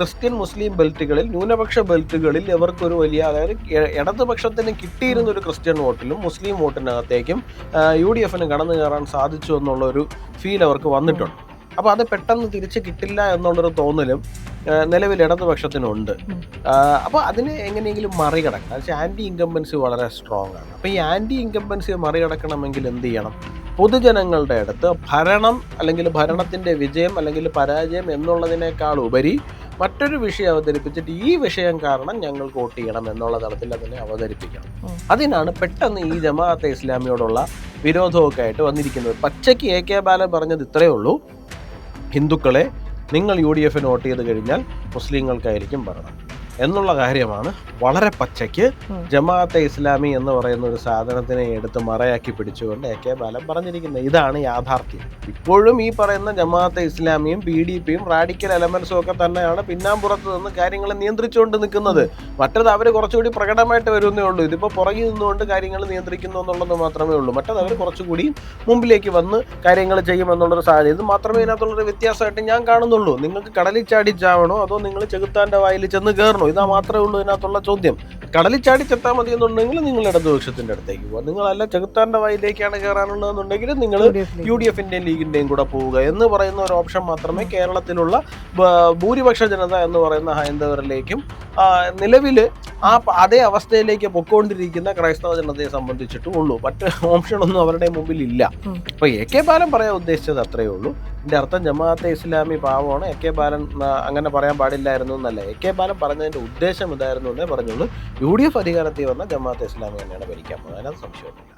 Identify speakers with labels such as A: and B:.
A: Christian മുസ്ലിം ബെൽറ്റുകളിൽ ന്യൂനപക്ഷ ബെൽറ്റുകളിൽ ഇവർക്കൊരു വലിയ അതായത് ഇടതുപക്ഷത്തിന് കിട്ടിയിരുന്ന ഒരു ക്രിസ്ത്യൻ വോട്ടിലും മുസ്ലിം വോട്ടിനകത്തേക്കും യു ഡി എഫിന് കടന്നു കയറാൻ സാധിച്ചു എന്നുള്ള ഒരു ഫീൽ അവർക്ക് വന്നിട്ടുണ്ട്. അപ്പോൾ അത് പെട്ടെന്ന് തിരിച്ച് കിട്ടില്ല എന്നുള്ളൊരു തോന്നലും നിലവിൽ ഇടതുപക്ഷത്തിനുണ്ട്. അപ്പോൾ അതിനെ എങ്ങനെയെങ്കിലും മറികടക്കണം. പക്ഷേ ആന്റി ഇൻകംബൻസി വളരെ സ്ട്രോങ് ആണ്. അപ്പോൾ ഈ ആന്റി ഇൻകംബൻസി മറികടക്കണമെങ്കിൽ എന്ത് ചെയ്യണം? പൊതുജനങ്ങളുടെ അടുത്ത് ഭരണം അല്ലെങ്കിൽ ഭരണത്തിന്റെ വിജയം അല്ലെങ്കിൽ പരാജയം എന്നുള്ളതിനേക്കാൾ ഉപരി മറ്റൊരു വിഷയം അവതരിപ്പിച്ചിട്ട് ഈ വിഷയം കാരണം ഞങ്ങൾ വോട്ട് ചെയ്യണം എന്നുള്ള തലത്തിൽ അതിനെ അവതരിപ്പിക്കണം. അതിനാണ് പെട്ടെന്ന് ഈ ജമാഅത്തെ ഇസ്ലാമിയോടുള്ള വിരോധമൊക്കെ ആയിട്ട് വന്നിരിക്കുന്നത്. പച്ചയ്ക്ക് എ കെ ബാലൻ പറഞ്ഞത് ഇത്രയേ ഉള്ളൂ. ഹിന്ദുക്കളെ നിങ്ങൾ യു ഡി എഫിന് വോട്ട് ചെയ്ത് കഴിഞ്ഞാൽ മുസ്ലിങ്ങൾക്കായിരിക്കും ഭരണം. എന്നുള്ള കാര്യമാണ് വളരെ പച്ചയ്ക്ക് ജമാഅത്തെ ഇസ്ലാമി എന്ന് പറയുന്ന ഒരു സാധനത്തിനെ എടുത്ത് മറയാക്കി പിടിച്ചുകൊണ്ട് എ കെ ബാലൻ പറഞ്ഞിരിക്കുന്നത്. ഇതാണ് യാഥാർത്ഥ്യം. ഇപ്പോഴും ഈ പറയുന്ന ജമാഅത്തെ ഇസ്ലാമിയും പി ഡി പിയും റാഡിക്കൽ എലമെന്റ്സും ഒക്കെ തന്നെയാണ് പിന്നാമ്പുറത്ത് നിന്ന് കാര്യങ്ങൾ നിയന്ത്രിച്ചുകൊണ്ട് നിൽക്കുന്നത്. മറ്റത് അവർ കുറച്ചുകൂടി പ്രകടമായിട്ട് വരുന്നേ ഉള്ളൂ. ഇതിപ്പോൾ പുറകിൽ നിന്നുകൊണ്ട് കാര്യങ്ങൾ നിയന്ത്രിക്കുന്നു എന്നുള്ളത് മാത്രമേ ഉള്ളൂ. മറ്റത് അവർ കുറച്ചുകൂടി മുമ്പിലേക്ക് വന്ന് കാര്യങ്ങൾ ചെയ്യുമെന്നുള്ളൊരു സാഹചര്യം. ഇത് മാത്രമേ ഇതിനകത്തുള്ളൊരു വ്യത്യാസമായിട്ട് ഞാൻ കാണുന്നുള്ളൂ. നിങ്ങൾക്ക് കടലിൽ ചാടി ചാവണോ? അതോ നിങ്ങൾ ചെകുത്താന്റെ വായിൽ ചെന്ന് കയറണോ ഇതാ മാത്രമേ ഉള്ളൂ ഇതിനകത്തുള്ള ചോദ്യം. കടലിൽ ചാടി ചെത്താൻ മതി എന്നുണ്ടെങ്കിൽ നിങ്ങൾ ഇടതുപക്ഷത്തിന്റെ അടുത്തേക്ക് പോകുക നിങ്ങളല്ല ചെകുത്താന്റെ വായിലേക്കാണ് കയറാനുള്ളതെന്നുണ്ടെങ്കിൽ നിങ്ങൾ യു ഡി എഫിന്റെയും ലീഗിന്റെയും കൂടെ പോവുക എന്ന് പറയുന്ന ഒരു ഓപ്ഷൻ മാത്രമേ കേരളത്തിലുള്ള ഭൂരിപക്ഷ ജനത എന്ന് പറയുന്ന ഹൈന്ദവരിലേക്കും നിലവിൽ ആ അതേ അവസ്ഥയിലേക്ക് പൊക്കോണ്ടിരിക്കുന്ന ക്രൈസ്തവ ജനതയെ സംബന്ധിച്ചിട്ടും ഉള്ളൂ. മറ്റ് ഓപ്ഷനൊന്നും അവരുടെ മുമ്പിൽ ഇല്ല
B: ഉം.
A: അപ്പൊ എ കെ ബാലൻ പറയാൻ ഉദ്ദേശിച്ചത് അത്രയേ ഉള്ളൂ. എന്റെ അർത്ഥം ജമാഅത്തെ ഇസ്ലാമി പാവമാണ്. എ കെ ബാലൻ അങ്ങനെ പറയാൻ പാടില്ലായിരുന്നു എന്നല്ല. എ കെ ബാലൻ പറഞ്ഞതിന്റെ ഉദ്ദേശം ഇതായിരുന്നു എന്നേ പറഞ്ഞുള്ളൂ. യു ഡി എഫ് അധികാരത്തിൽ വന്ന ജമാഅത്തെ ഇസ്ലാമി തന്നെയാണ് ഭരിക്കാൻ പോകുന്നത്. അതിനകത്ത് സംശയമൊന്നുമില്ല.